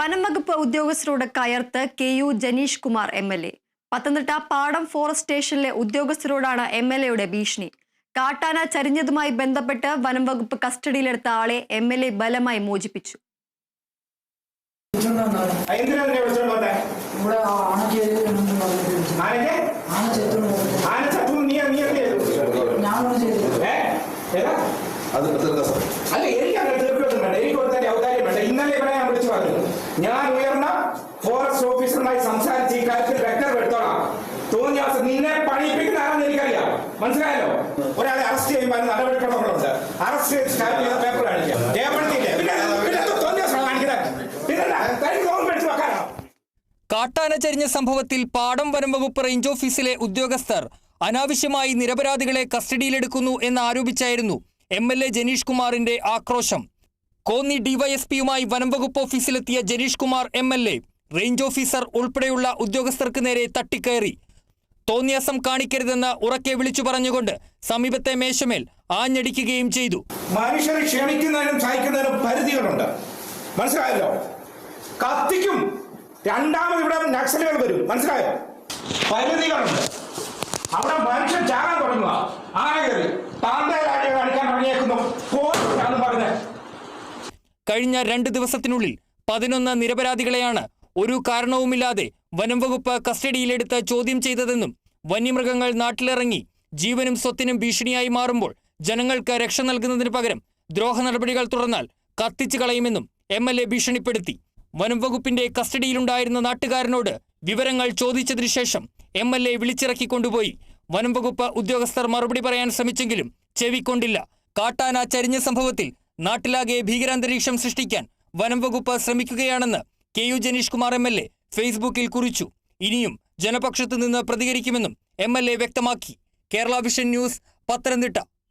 വനം വകുപ്പ് ഉദ്യോഗസ്ഥരോട് കയർത്ത് K U Janeesh Kumar M L A Pathanamthitta Padam forest സ്റ്റേഷനിലെ ഉദ്യോഗസ്ഥരോടാണ് എം എൽ എയുടെ ഭീഷണി കാട്ടാന ചരിഞ്ഞതുമായി ബന്ധപ്പെട്ട് വനംവകുപ്പ് കസ്റ്റഡിയിലെടുത്ത ആളെ എം എൽ എ ബലമായി മോചിപ്പിച്ചു എന്തിനാ ഞാൻ ഉയർന്ന ഫോറസ്റ്റ് ഓഫീസറുമായി സംസാരിച്ച് ഈ കാര്യത്തിൽ വ്യക്തത എടുത്തോളാം. തോന്നിയ അവസ്ഥ നിന്നെ പണിയിപ്പിക്കുന്ന ആരാന്ന് എനിക്കറിയാം. മനസ്സിലായല്ലോ? ഒരാളെ അറസ്റ്റ് ചെയ്യുമ്പോൾ നടപടിക്രമങ്ങളുണ്ട്. അറസ്റ്റ് ചെയ്ത് ചെയ്ത പേപ്പർ കാണിക്കാം. വെക്കാനോ. കാട്ടാന ചരിഞ്ഞ സംഭവത്തിൽ പാടം വനം വകുപ്പ് റേഞ്ച് ഓഫീസിലെ ഉദ്യോഗസ്ഥർ അനാവശ്യമായി നിരപരാധികളെ കസ്റ്റഡിയിലെടുക്കുന്നു എന്നാരോപിച്ചായിരുന്നു എം എൽ എ ജനീഷ് കുമാറിന്റെ ആക്രോശം. കോന്നി ഡിവൈഎസ്പിയുമായി വനംവകുപ്പ് ഓഫീസിലെത്തിയ Janeesh Kumar M L A range officer ഉൾപ്പെടെയുള്ള ഉദ്യോഗസ്ഥർക്ക് നേരെ തട്ടിക്കയറി. തോന്നിയാസം കാണിക്കരുതെന്ന് ഉറക്കെ വിളിച്ചു പറഞ്ഞുകൊണ്ട് സമീപത്തെ മേശമേൽ ആഞ്ഞടിക്കുകയും ചെയ്തു. മനുഷ്യരെ ക്ഷണിക്കുന്നതിനും സഹിക്കുന്നതിനും പരിധികളുണ്ട്. മനസ്സിലായല്ലോ? കത്തിക്കും. രണ്ടാമത് ഇവിടെ നക്സലുകൾ വരും. മനസ്സിലായോ? പരിധികളുണ്ട്. അവിടെ മനുഷ്യൻ ചാകാൻ തുടങ്ങുക കയറി. താന്തയിലാടി കാണിക്കാൻ തുടങ്ങിയേക്കുന്നു. കഴിഞ്ഞ രണ്ട് ദിവസത്തിനുള്ളിൽ പതിനൊന്ന് നിരപരാധികളെയാണ് ഒരു കാരണവുമില്ലാതെ വനംവകുപ്പ് കസ്റ്റഡിയിലെടുത്ത് ചോദ്യം ചെയ്തതെന്നും വന്യമൃഗങ്ങൾ നാട്ടിലിറങ്ങി ജീവനും സ്വത്തിനും ഭീഷണിയായി മാറുമ്പോൾ ജനങ്ങൾക്ക് രക്ഷ നൽകുന്നതിന് പകരം ദ്രോഹ നടപടികൾ തുടർന്നാൽ കത്തിച്ചു കളയുമെന്നും എം എൽ എ ഭീഷണിപ്പെടുത്തി. വനംവകുപ്പിന്റെ കസ്റ്റഡിയിലുണ്ടായിരുന്ന നാട്ടുകാരനോട് വിവരങ്ങൾ ചോദിച്ചതിനു ശേഷം എം എൽ എ വിളിച്ചിറക്കിക്കൊണ്ടുപോയി. വനംവകുപ്പ് വനം ഉദ്യോഗസ്ഥർ മറുപടി പറയാൻ ശ്രമിച്ചെങ്കിലും ചെവിക്കൊണ്ടില്ല. കാട്ടാന ചരിഞ്ഞ സംഭവത്തിൽ നാട്ടിലാകെ ഭീകരാന്തരീക്ഷം സൃഷ്ടിക്കാൻ വനം വകുപ്പ് ശ്രമിക്കുകയാണെന്ന് K U Janeesh Kumar M L A ഫേസ്ബുക്കിൽ കുറിച്ചു. ഇനിയും ജനപക്ഷത്തു നിന്ന് പ്രതികരിക്കുമെന്നും എം വ്യക്തമാക്കി. Kerala vision news Pathanamthitta.